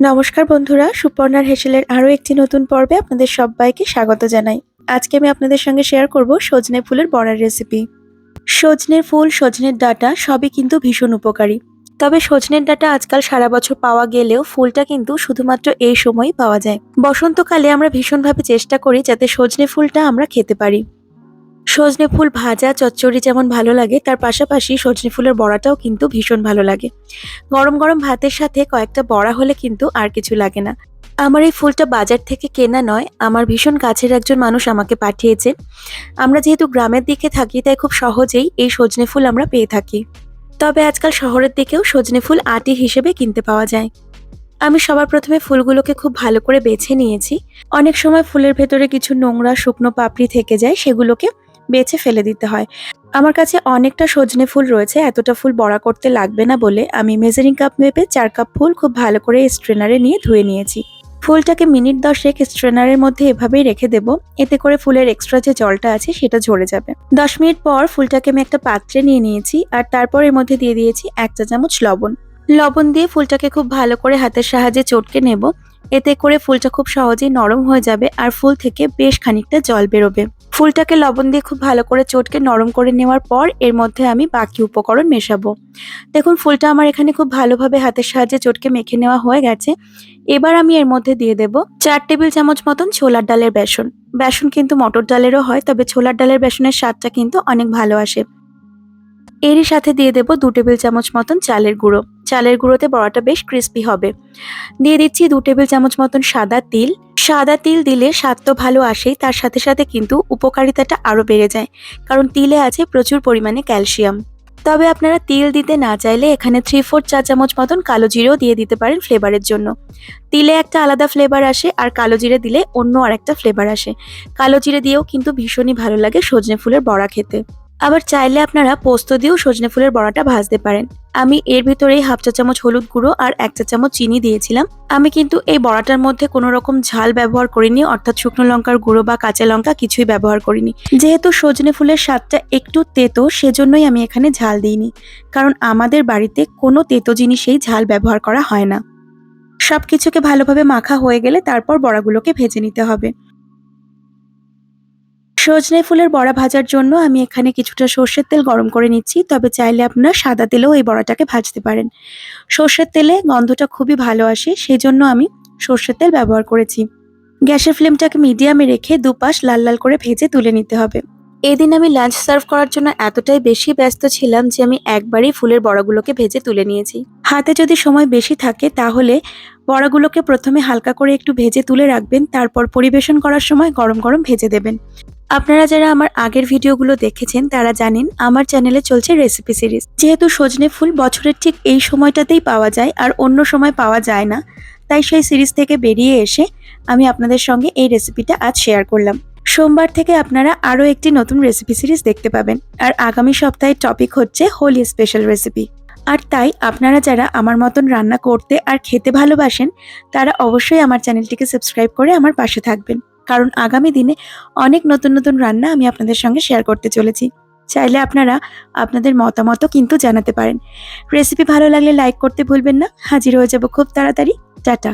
নমস্কার বন্ধুরা, সুপর্ণার হেসেলের আরও একটি নতুন পর্বে আপনাদের সবাইকে স্বাগত জানাই। আজকে আমি আপনাদের সঙ্গে শেয়ার করব সজনে ফুলের বড়ার রেসিপি সজনের ফুল, সজনের ডাটা সবই কিন্তু ভীষণ উপকারী। তবে সজনের ডাটা আজকাল সারা বছর পাওয়া গেলেও ফুলটা কিন্তু শুধুমাত্র এই সময়ই পাওয়া যায়। বসন্তকালে আমরা ভীষণভাবে চেষ্টা করি যাতে সজনে ফুলটা আমরা খেতে পারি। সজনে ফুল ভাজা, চচ্চড়ি যেমন ভালো লাগে, তার পাশাপাশি সজনে ফুলের বড়াটাও কিন্তু ভীষণ ভালো লাগে। গরম গরম ভাতের সাথে কয়েকটা বড়া হলে কিন্তু আর কিছু লাগে না। আমার এই ফুলটা বাজার থেকে কেনা নয়, আমার ভীষণ কাছের একজন মানুষ আমাকে পাঠিয়েছে। আমরা যেহেতু গ্রামের দিকে থাকি, তাই খুব সহজেই এই সজনে ফুল আমরা পেয়ে থাকি। তবে আজকাল শহরের দিকেও সজনে ফুল আটি হিসেবে কিনতে পাওয়া যায়। আমি সবার প্রথমে ফুলগুলোকে খুব ভালো করে বেছে নিয়েছি। অনেক সময় ফুলের ভেতরে কিছু নোংরা, শুকনো পাপড়ি থেকে যায়, সেগুলোকে বেছে ফেলে দিতে হয়। আমার কাছে অনেকটা সজনে ফুল রয়েছে, এতটা ফুল বড়া করতে লাগবে না বলে আমি মেজারিং কাপ মেপে চার কাপ ফুল খুব ভালো করে স্ট্রেনারে নিয়ে ধুয়ে নিয়েছি। ফুলটাকে মিনিট দশেক স্ট্রেনারের মধ্যে এভাবেই রেখে দেব, এতে করে ফুলের এক্সট্রা যে জলটা আছে সেটা ঝরে যাবে। দশ মিনিট পর ফুলটাকে আমি একটা পাত্রে নিয়ে নিয়েছি আর তারপর এর মধ্যে দিয়ে দিয়েছি এক চা চামচ লবণ। লবণ দিয়ে ফুলটাকে খুব ভালো করে হাতের সাহায্যে চটকে নেব এতে করে ফুলটা খুব সহজেই নরম হয়ে যাবে আর ফুল থেকে বেশ খানিকটা জল বেরোবে। ফুলটাকে লবণ দিয়ে খুব ভালো করে চটকে নরম করে নেওয়ার পর এর মধ্যে আমি বাকি উপকরণ মেশাবো। দেখুন, ফুলটা আমার এখানে খুব ভালোভাবে হাতের সাহায্যে চটকে মেখে নেওয়া হয়ে গেছে। এবার আমি এর মধ্যে দিয়ে দেব চার টেবিল চামচ মতন ছোলার ডালের বেসন। বেসন কিন্তু মটর ডালেরও হয়, তবে ছোলার ডালের বেসনের স্বাদটা কিন্তু অনেক ভালো আসে। এরই সাথে দিয়ে দেব দু টেবিল চামচ মতন চালের গুঁড়ো। চালের গুঁড়োতে বড়াটা বেশ ক্রিস্পি হবে। দিয়ে দিচ্ছি দু টেবিল চামচ মতন সাদা তিল। সাদা তিল দিলে স্বাদ তো ভালো আসেই, তার সাথে সাথে কিন্তু উপকারিতাটা আরও বেড়ে যায়, কারণ তিলে আছে প্রচুর পরিমাণে ক্যালসিয়াম। তবে আপনারা তিল দিতে না চাইলে এখানে থ্রি ফোর চা চামচ মতন কালো জিরেও দিয়ে দিতে পারেন ফ্লেভারের জন্য। তিলে একটা আলাদা ফ্লেভার আসে আর কালো জিরে দিলে অন্য আর একটা ফ্লেভার আসে। কালো জিরে দিয়েও কিন্তু ভীষণই ভালো লাগে সজনে ফুলের বড়া খেতে। আবার চাইলে আপনারা পোস্ত দিয়েও সজনে ফুলের বড়াটা ভাজতে পারেন। আমি এর ভিতরেই হাফ চা চামচ হলুদ গুঁড়ো আর এক চা চামচ চিনি দিয়েছিলাম। আমি কিন্তু এই বড়াটার মধ্যে কোনো রকম ঝাল ব্যবহার করিনি, অর্থাৎ শুকনো লঙ্কার গুঁড়ো বা কাঁচা লঙ্কা কিছুই ব্যবহার করিনি। যেহেতু সজনে ফুলের স্বাদটা একটু তেতো, সেজন্যই আমি এখানে ঝাল দিইনি। কারণ আমাদের বাড়িতে কোনো তেতো জিনিসেই ঝাল ব্যবহার করা হয় না। সব কিছুকে ভালোভাবে মাখা হয়ে গেলে তারপর বড়াগুলোকে ভেজে নিতে হবে। সজনে ফুলের বড়া ভাজার জন্য আমি এখানে কিছুটা সর্ষের তেল গরম করে নিচ্ছি। তবে চাইলে আপনারা সাদা তেলেও এই বড়াটাকে ভাজতে পারেন। সর্ষের তেলে গন্ধটা খুবই ভালো আসে সেই জন্য আমি সর্ষের তেল ব্যবহার করেছি। গ্যাসের ফ্লেমটাকে মিডিয়ামে রেখে দুপাশ লাল লাল করে ভেজে তুলে নিতে হবে। এদিন আমি লাঞ্চ সার্ভ করার জন্য এতটাই বেশি ব্যস্ত ছিলাম যে আমি একবারই ফুলের বড়াগুলোকে ভেজে তুলে নিয়েছি। হাতে যদি সময় বেশি থাকে তাহলে বড়াগুলোকে প্রথমে হালকা করে একটু ভেজে তুলে রাখবেন, তারপর পরিবেশন করার সময় গরম গরম ভেজে দেবেন। আপনারা যারা আমার আগের ভিডিওগুলো দেখেছেন, তারা জানেন আমার চ্যানেলে চলছে রেসিপি সিরিজ। যেহেতু সজনে ফুল বছরের ঠিক এই সময়টাতেই পাওয়া যায় আর অন্য সময় পাওয়া যায় না, তাই সেই সিরিজ থেকে বেরিয়ে এসে আমি আপনাদের সঙ্গে এই রেসিপিটা আজ শেয়ার করলাম। সোমবার থেকে আপনারা আরও একটি নতুন রেসিপি সিরিজ দেখতে পাবেন, আর আগামী সপ্তাহের টপিক হচ্ছে হোলি স্পেশাল রেসিপি। আর তাই আপনারা যারা আমার মতন রান্না করতে আর খেতে ভালোবাসেন, তারা অবশ্যই আমার চ্যানেলটিকে সাবস্ক্রাইব করে আমার পাশে থাকবেন। কারণ আগামী দিনে অনেক নতুন নতুন রান্না আমি আপনাদের সঙ্গে শেয়ার করতে চলেছি। চাইলে আপনারা আপনাদের মতামতও কিন্তু জানাতে পারেন। রেসিপি ভালো লাগলে লাইক করতে ভুলবেন না। হাজির হয়ে যাব খুব তাড়াতাড়ি। টাটা।